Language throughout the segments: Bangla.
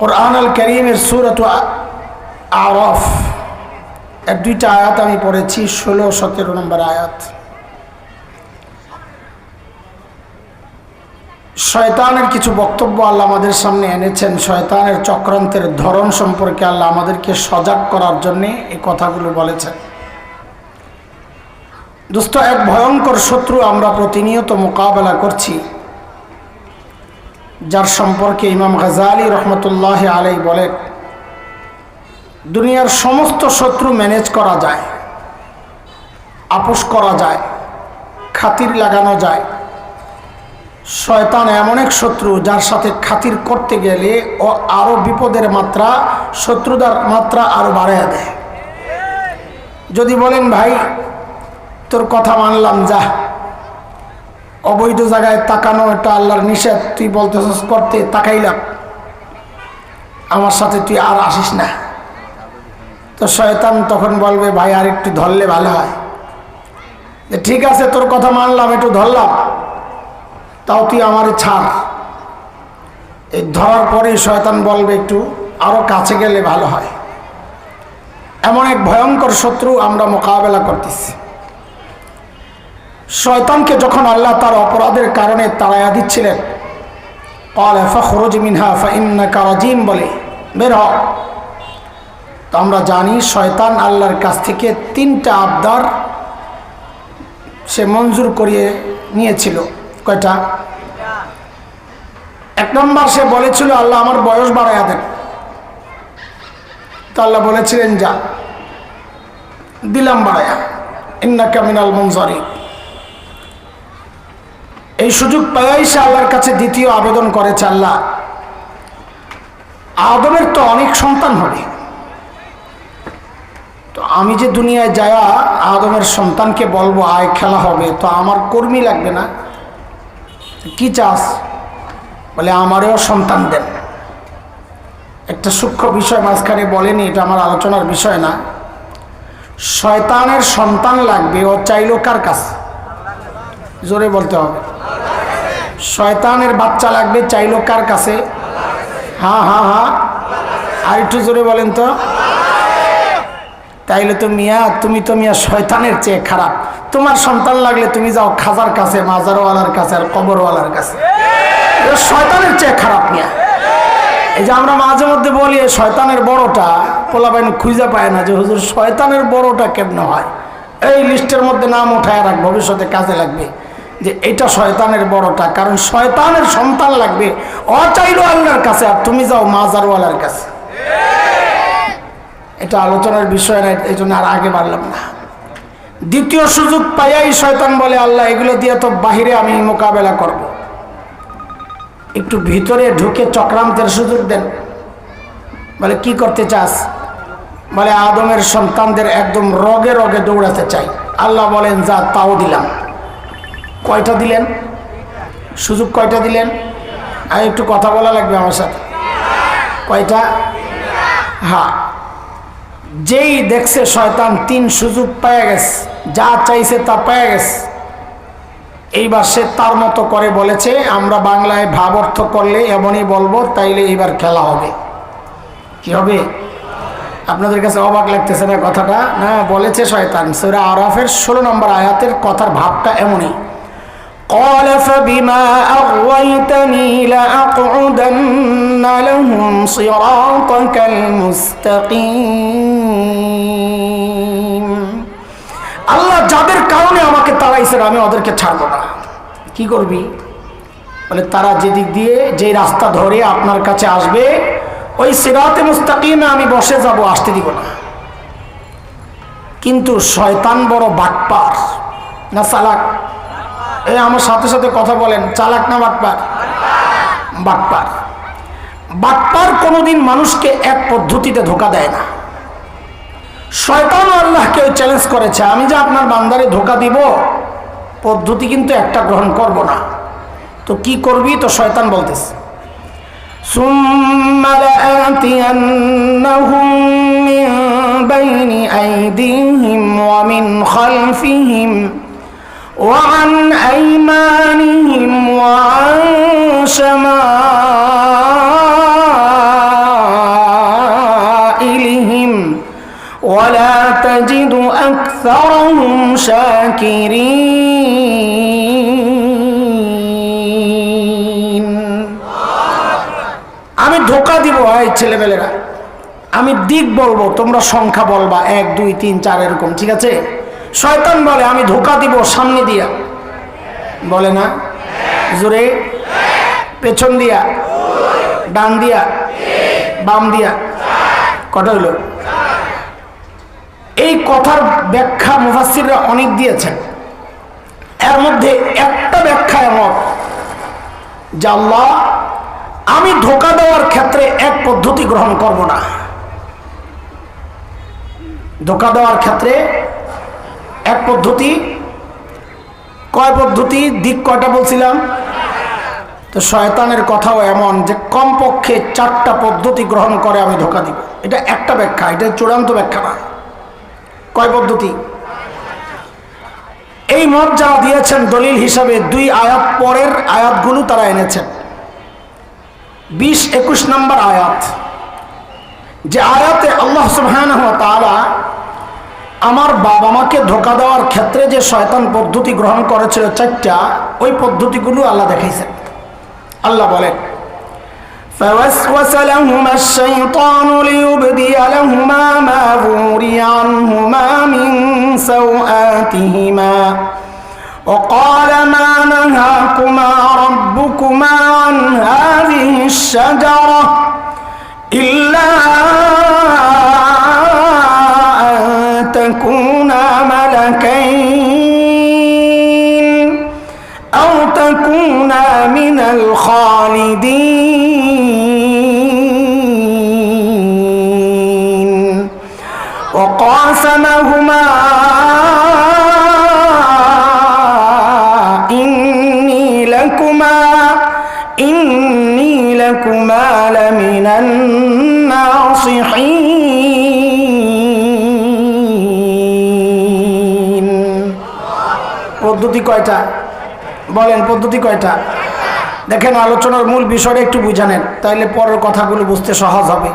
কোরআন আল করিমের সুরত আরফ। এর দুইটা আয়াত আমি পড়েছি, ষোলো, সতেরো নম্বর আয়াত। শয়তানের কিছু বক্তব্য আল্লাহ আমাদের সামনে এনেছেন। শয়তানের চক্রান্তের ধরন সম্পর্কে আল্লাহ আমাদেরকে সজাগ করার জন্যে এই কথাগুলো বলেছেন। দোস্ত, এক ভয়ঙ্কর শত্রু আমরা প্রতিনিয়ত মোকাবেলা করছি। যার সম্পর্কে ইমাম গাজালি রহমতুল্লাহ আলাই বলেন দুনিয়ার সমস্ত শত্রু ম্যানেজ করা যায়, আপোষ করা যায়, খাতির লাগানো যায়। শয়তান এমন এক শত্রু যার সাথে খাতির করতে গেলে ও আরও বিপদের মাত্রা, শত্রুতার মাত্রা আরও বাড়াইয়া দেয়। যদি বলেন, ভাই, তোর কথা মানলাম, যা। অবৈধ জায়গায় তাকানো এটা আল্লাহর নিষেধ। তুই বলতেছিস, করতে, তাকাইলাম। আমার সাথে তুই আর আসিস না। তো শয়তান তখন বলবে, ভাই, আর একটু ধরলে ভালো হয়। ঠিক আছে, তোর কথা মানলাম, একটু ধরলাম। তাও তুই আমার ছাড়। এই ধরার পরে শয়তান বলবে, একটু আরও কাছে গেলে ভালো হয়। এমন এক ভয়ঙ্কর শত্রু আমরা মোকাবেলা করতেছি। শয়তানকে যখন আল্লাহ তার অপরাধের কারণে তাড়াইয়া দিচ্ছিলেন ফাইনাজিম বলে, বের হ তো আমরা জানি শয়তান আল্লাহর কাছ থেকে তিনটা আবদার সে মঞ্জুর করিয়ে নিয়েছিল। কয়টা? এক নম্বর সে বলেছিল, আল্লাহ আমার বয়স বাড়াইয়া দেন। তো আল্লাহ বলেছিলেন, যা, দিলাম বাড়াইয়া। ইন্না কামিনাল মঞ্জরি এই সুযোগ পাই সে আল্লাহর কাছে দ্বিতীয় আবেদন করেছে আল্লাহ। আদমের তো অনেক সন্তান হবে তো আমি যে দুনিয়ায় যায়া আদমের সন্তানকে বলব, আয়, খেলা হবে। তো আমার কর্মী লাগবে না। কি চাস? বলে, আমারও সন্তান দেন। একটা সূক্ষ্ম বিষয় মাঝখানে বলেনি, এটা আমার আলোচনার বিষয় না। শয়তানের সন্তান লাগবে, ও চাইলো কার কাছে? জোরে বলতে হবে। শয়তানের বাচ্চা লাগবে, চাইলো কার কাছে? হ্যাঁ হ্যাঁ হ্যাঁ আর একটু জোরে বলেন তো। তাইলে তো মিয়া, তুমি তো মিয়া শয়তানের চেয়ে খারাপ। তোমার সন্তান লাগলে তুমি যাও খাজার কাছে, মাজারওয়ালার কাছে আর কবরওয়ালার কাছে। শয়তানের চেয়ে খারাপ মিয়া। এই যে আমরা মাঝে মধ্যে বলি শয়তানের বড়টা পোলাবাইন খুঁজে পায় না যে হুজুর শয়তানের বড়টা কেমন হয়? এই লিস্টের মধ্যে নাম উঠায় রাখ, ভবিষ্যতে কাজে লাগবে। যে এটা শয়তানের বড়টা কারণ শয়তানের সন্তান লাগবে। অচাইলো আল্লাহর কাছে, আর তুমি যাও মাজারওয়ালার কাছে। এটা আলোচনার বিষয় না, এই জন্য আর আগে বাড়লাম না। দ্বিতীয় সুযোগ পাইয়াই শয়তান বলে, আল্লাহ, এগুলো দিয়ে তো বাহিরে আমি মোকাবেলা করব। একটু ভিতরে ঢুকে চক্রান্তের সুযোগ দেন। বলে, কি করতে চাস? বলে, আদমের সন্তানদের একদম রগে রগে দৌড়াতে চাই। আল্লাহ বলেন, যা, তাও দিলাম। কয়টা দিলেন? সুযোগ কয়টা দিলেন? আর একটু কথা বলা লাগবে আমার সাথে। কয়টা? হ্যাঁ। যেই দেখছে শয়তান তিন সুযোগ পেয়ে গেছে, যা চাইছে তা পেয়ে গেছে। এইবার সে তার মতো করে বলেছে, আমরা বাংলায় ভাব অর্থ করলে এমনই বলব, তাইলে এইবার খেলা হবে। কি হবে? আপনাদের কাছে অবাক লাগতেছে না কথাটা? না, বলেছে শয়তান। সেরা আরফের ষোলো নম্বর আয়াতের কথার ভাবটা এমনই। قال فبما أغويتني لأقعدن لهم صراطك المستقيم আল্লাহ যাদের কারণে আমাকে তাড়াইছেন আমি ওদেরকে ছাড়বো না কি করবি বলে তারা যেদিক দিয়ে যে রাস্তা ধরে আপনার কাছে আসবে ওই সিরাতে মুস্তাকিমে আমি বসে যাব আসতে দিব না কিন্তু শয়তান বড় বাটপার না সালাক এই আমার সাথে সাথে কথা বলেন চালাক না বাটপার বাটপার বাটপার কোনোদিন মানুষকে এক পদ্ধতিতে ধোকা দেয় না শয়তান আল্লাহকে ওই চ্যালেঞ্জ করেছে আমি যে আপনার বান্দারে ধোকা দিব পদ্ধতি কিন্তু একটা গ্রহণ করব না তো কি করবি তো শয়তান বলতেছে ثم لآتينهم من بين أيديهم ومن خلفهم وعن أيمانهم وعن شمائلهم ولا تجد أكثرهم شاكرين. আমি ধোকা দিব হয় ছেলেবেলেরা আমি দিক বলব, তোমরা সংখ্যা বলবা, এক, দুই, তিন, চার, এরকম, ঠিক আছে? শয়তান বলে, আমি ধোকা দিব সামনে দিয়া। বলে না? জোরে? পেছন দিয়া? ডান দিয়া? বাম দিয়া? কটা হইল? এই কথার ব্যাখ্যা মুফাসিররা অনেক দিয়েছেন। এর মধ্যে একটা ব্যাখ্যা এমন যে, আল্লাহ, আমি ধোকা দেওয়ার ক্ষেত্রে এক পদ্ধতি গ্রহণ করব না। ধোকা দেওয়ার ক্ষেত্রে এক পদ্ধতি, কয় পদ্ধতি, দিক কয়টা বলছিলাম? তো শয়তানের কথাও এমন যে কমপক্ষে চারটা পদ্ধতি গ্রহণ করে আমি ধোকা দিব। এটা একটা ব্যাখ্যা, এটা চূড়ান্ত ব্যাখ্যা না। কয় পদ্ধতি? এই মত যারা দিয়েছেন দলিল হিসাবে দুই আয়াত পরের আয়াতগুলো তারা এনেছেন। বিশ একুশ নম্বর আয়াত, যে আয়াতে আল্লাহ তাআলা আমার বাবা মাকে ধোকা দেওয়ার ক্ষেত্রে যে শয়তান পদ্ধতি গ্রহণ করেছিল চারটা ওই পদ্ধতিগুলো আল্লাহ দেখাইছেন আল্লাহ বলেন فوسوس لهما الشيطان ليبدي لهما ما وري عنهما من سوآتهما وقال ما نهاكما ربكما عن هذه الشجرة إلا أن تكونا ملكين أو تكونا من الخالدين. পদ্ধতি কয়টা? বলেন, পদ্ধতি কয়টা? দেখেন, আলোচনার মূল বিষয়টা একটু বুঝানেন, তাইলে পরের কথাগুলো বুঝতে সহজ হবে।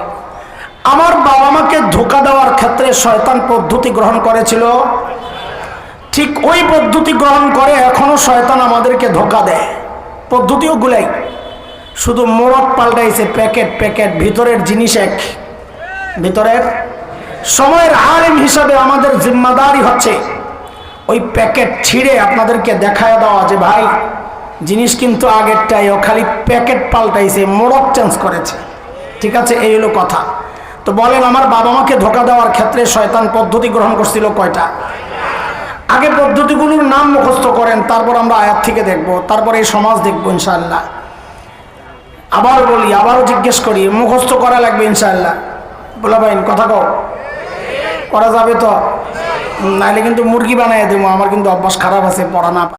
আমার বাবা মাকে ধোকা দেওয়ার ক্ষেত্রে শয়তান পদ্ধতি গ্রহণ করেছিল। ঠিক ওই পদ্ধতি গ্রহণ করে এখনও শয়তান আমাদেরকে ধোকা দেয়। পদ্ধতিও গুলাই। শুধু মোড়ক পাল্টাইছে, প্যাকেট প্যাকেট, ভিতরের জিনিস এক। ভিতরের? সময়ের আলিম হিসাবে আমাদের জিম্মাদারি হচ্ছে। ওই প্যাকেট ছিঁড়ে আপনাদেরকে দেখায় দেওয়া যে ভাই। জিনিস কিন্তু আগেরটাই, ও খালি প্যাকেট পাল্টাইছে, মোড়ক চেঞ্জ করেছে। ঠিক আছে, এই হলো কথা। তো বলেন, আমার বাবা মাকে ধোকা দেওয়ার ক্ষেত্রে শয়তান পদ্ধতি গ্রহণ করছিল কয়টা? আগে পদ্ধতিগুলোর নাম মুখস্থ করেন, তারপর আমরা আয়াত থেকে দেখব, তারপর এই সমাজ দেখব, ইনশাআল্লাহ। আবার বলি, আবারও জিজ্ঞেস করি, মুখস্থ করা লাগবে, ইনশাআল্লাহ। বলা ভাই, কথা কও। করা যাবে তো? নাইলে কিন্তু মুরগি বানাই দেবো আমার কিন্তু অভ্যাস খারাপ আছে পড়া না